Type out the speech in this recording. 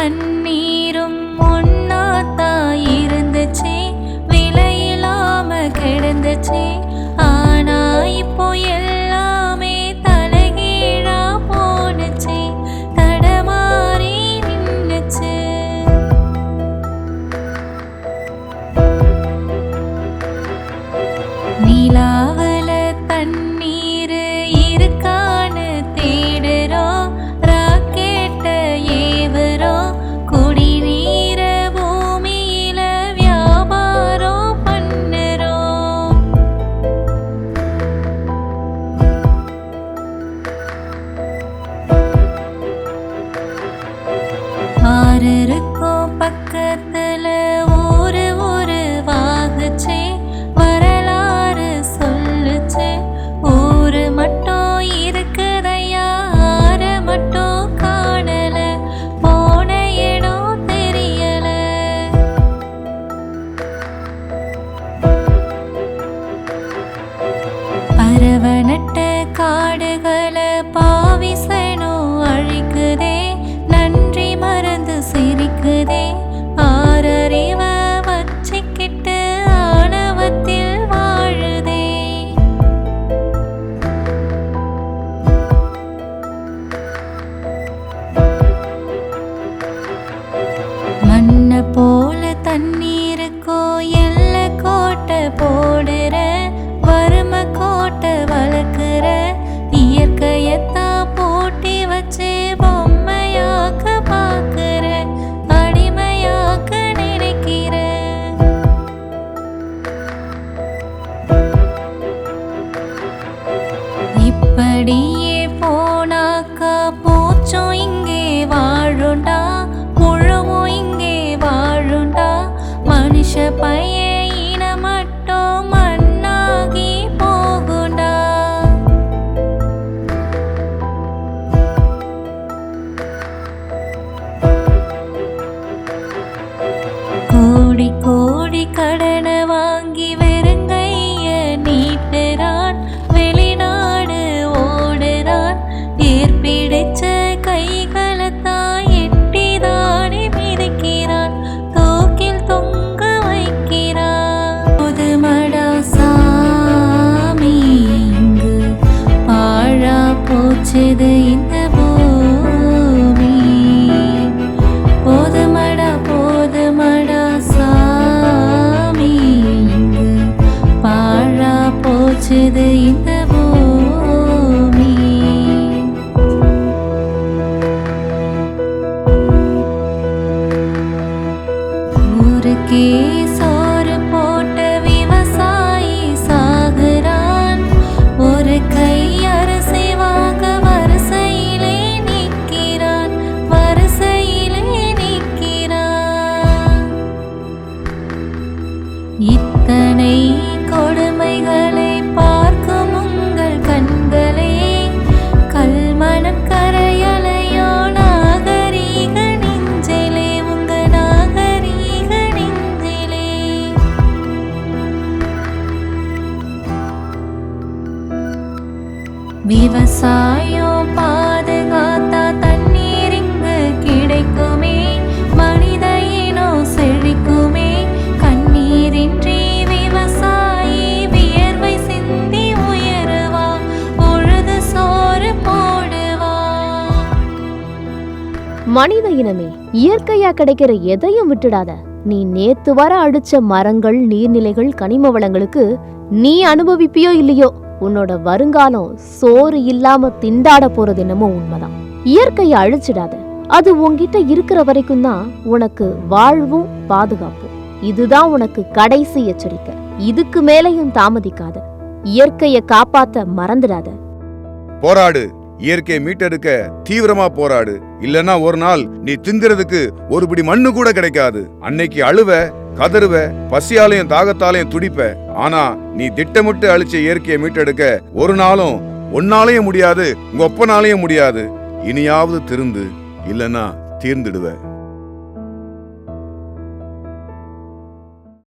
தண்ணீரும் ஒன்னாத்தா இருந்துச்சு விலையில்லாம கிடந்துச்சு. யார் இருக்கும் பக்கத்துல போச்சுது இந்த பூமி. போதுமடா போதுமடா சாமி. இங்கு பாழா போச்சுது இந்த பூமி. ஊருக்கே இத்தனை கொடுமைகளை பார்க்கும் உங்கள் கண்களே கல்மணம் கரையலையோ நாகரீக நெஞ்சிலே உங்க நாகரீக நெஞ்சிலே. விவசாயம் பா மனித இனமே இயற்கையா கிடைக்கிற எதையும் விட்டுடாத. நீ நேத்து வர அடிச்ச மரங்கள் நீர்நிலைகள் கனிம வளங்களுக்கு நீ அனுபவிப்பியோ இல்லையோ உன்னோட வருங்காலம் சோறு இல்லாம திண்டாட போறது என்னமோ உண்மைதான். இயற்கையை அழிச்சிடாத. அது உன்கிட்ட இருக்கிற வரைக்கும் தான் உனக்கு வாழ்வும் பாதுகாப்பும். இதுதான் உனக்கு கடைசி எச்சரிக்கை. இதுக்கு மேலையும் தாமதிக்காத. இயற்கையை காப்பாத்த மறந்துடாத. போராடு. இயற்கையை மீட்டெடுக்க தீவிரமா போராடு. இல்லனா ஒரு நாள் நீ திங்கிறதுக்கு ஒரு பிடி மண்ணு கூட கிடைக்காது. அன்னைக்கு அழுவ கதறுவ பசியாலையும் தாகத்தாலையும் துடிப்ப. ஆனா நீ திட்டமிட்டு அழிச்ச இயற்கையை மீட்டெடுக்க ஒரு நாளும் உன்னாலையும் முடியாது உங்க ஒப்பனாலையும் முடியாது. இனியாவது திருந்து இல்லனா தீர்ந்துடுவ.